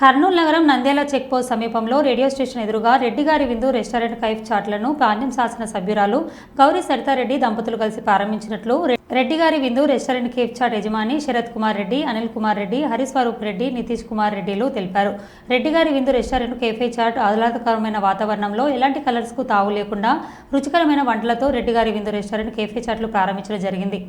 కర్నూలు నగరం నంద్యాల చెక్పోస్ట్ సమీపంలో radio station ఎదురుగా రెడ్డిగారి విందు రెస్టారెంట్ కైఫ్ చాట్లను పాండ్యం శాసన సభ్యురాలు గౌరీ సరితారెడ్డి దంపతులు కలిసి ప్రారంభించినట్లు రెడ్డిగారి విందు రెస్టారెంట్ కేఫ్ చాట్ యజమాని శరత్ కుమార్ రెడ్డి అనిల్ కుమార్ రెడ్డి హరిస్వరూప్ రెడ్డి నితీష్ కుమార్ రెడ్డిలు తెలిపారు. రెడ్డిగారి విందు రెస్టారెంట్ కేఫే చాట్ ఆహ్లాదకరమైన వాతావరణంలో ఎలాంటి కలర్స్కు తావు లేకుండా రుచికరమైన వంటలతో రెడ్డిగారి విందు రెస్టారెంట్ కేఫే చాట్లు ప్రారంభించడం జరిగింది.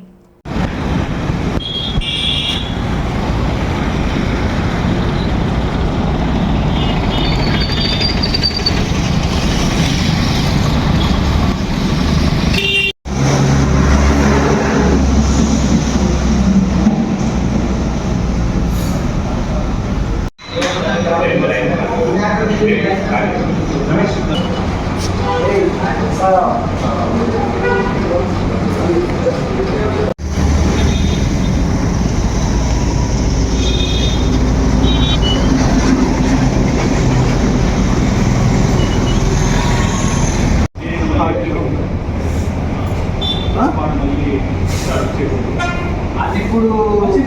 అది ఇప్పుడు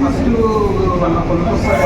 ఫస్ట్ మన కొనుక్కొస్తారు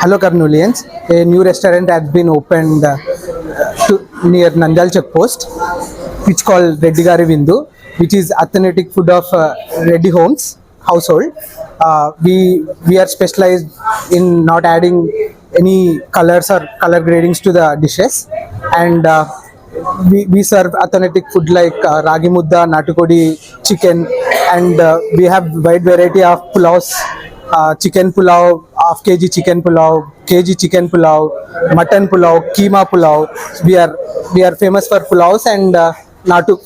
Hello Karnulians, a new restaurant has been opened uh, to, near Nandal Check Post, which called Reddy Gari Vindu, which is authentic food of uh, Reddy Homes household. Uh, we we are specialized in not adding any colors or color gradings to the dishes, and uh, we, we serve authentic food like uh, ragi mudda, natukodi, chicken, and uh, we have wide variety of pulavs uh, chicken pulao, half kg chicken pulao, kg chicken pulao, mutton pulao, keema pulao. We are we are famous for pulaos and uh, natu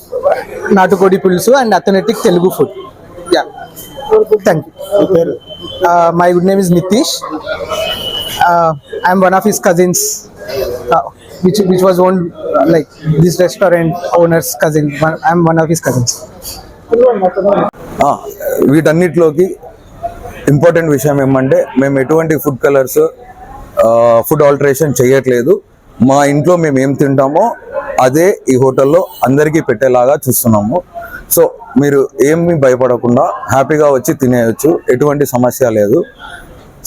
natu kodi pulsu and authentic Telugu food. Yeah. Thank you. Uh, my good name is Nitish. Uh, I'm one of his cousins, uh, which which was owned uh, like this restaurant owner's cousin. One, I'm one of his cousins. ఆ, వీటన్నిటిలోకి important విషయం ఏమంటే మేము ఎటువంటి food colours food alteration చేయట్లేదు. మా ఇంట్లో మేము ఏం తింటామో అదే ఈ హోటల్లో అందరికీ పెట్టేలాగా చూస్తున్నాము. సో మీరు ఏమీ భయపడకుండా హ్యాపీగా వచ్చి తినేయచ్చు ఎటువంటి సమస్య లేదు.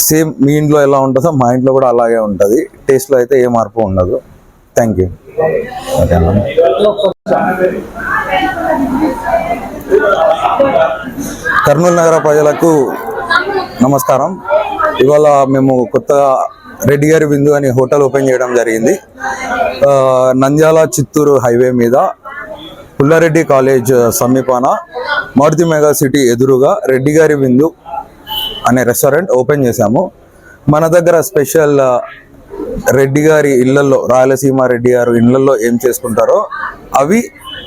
సేమ్ మీ ఇంట్లో ఎలా ఉంటుందో మా ఇంట్లో కూడా అలాగే ఉంటుంది. టేస్ట్లో అయితే ఏ మార్పు ఉండదు. థ్యాంక్ యూ కర్నూలు నగర ప్రజలకు నమస్కారం. ఇవాళ మేము కొత్త రెడ్డి గారి బిందు అనే హోటల్ ఓపెన్ చేయడం జరిగింది. నంద్యాల చిత్తూరు హైవే మీద పుల్లారెడ్డి కాలేజ్ సమీపాన మారుతి మెగా సిటీ ఎదురుగా రెడ్డి గారి బిందు అనే రెస్టారెంట్ ఓపెన్ చేశాము. మన దగ్గర స్పెషల్ రెడ్డి గారి ఇళ్ళలో రాయలసీమ రెడ్డి గారు ఇళ్ళలో ఏం చేసుకుంటారో అవి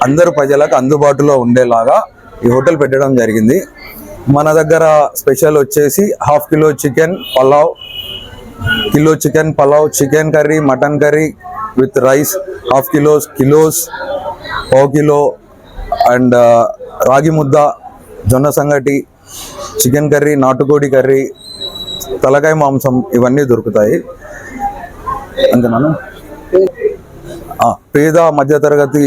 అందరు ప్రజలకు అందుబాటులో ఉండేలాగా ఈ హోటల్ పెట్టడం జరిగింది. మన దగ్గర స్పెషల్ వచ్చేసి half kilo chicken pulao kilo chicken pulao chicken curry mutton curry with rice half kilos kilos పావు కిలో అండ్ రాగి ముద్ద జొన్న సంగటి చికెన్ కర్రీ నాటుకోడి కర్రీ తలకాయ మాంసం ఇవన్నీ దొరుకుతాయి. అంతేనా? పేద మధ్యతరగతి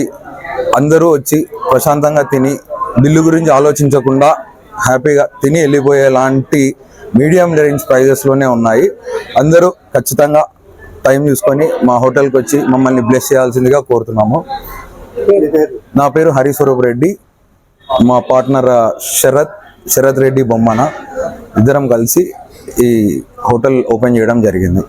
అందరూ వచ్చి ప్రశాంతంగా తిని బిల్లు గురించి ఆలోచించకుండా హ్యాపీగా తిని వెళ్ళిపోయేలాంటి మీడియం రేంజ్ ప్రైజెస్లోనే ఉన్నాయి. అందరూ ఖచ్చితంగా టైం చూసుకొని మా హోటల్కి వచ్చి మమ్మల్ని బ్లెస్ చేయాల్సిందిగా కోరుతున్నాము. నా పేరు హరిస్వరూప్ రెడ్డి. మా పార్ట్నర్ శరత్ శరత్ రెడ్డి బొమ్మన ఇద్దరం కలిసి ఈ హోటల్ ఓపెన్ చేయడం జరిగింది.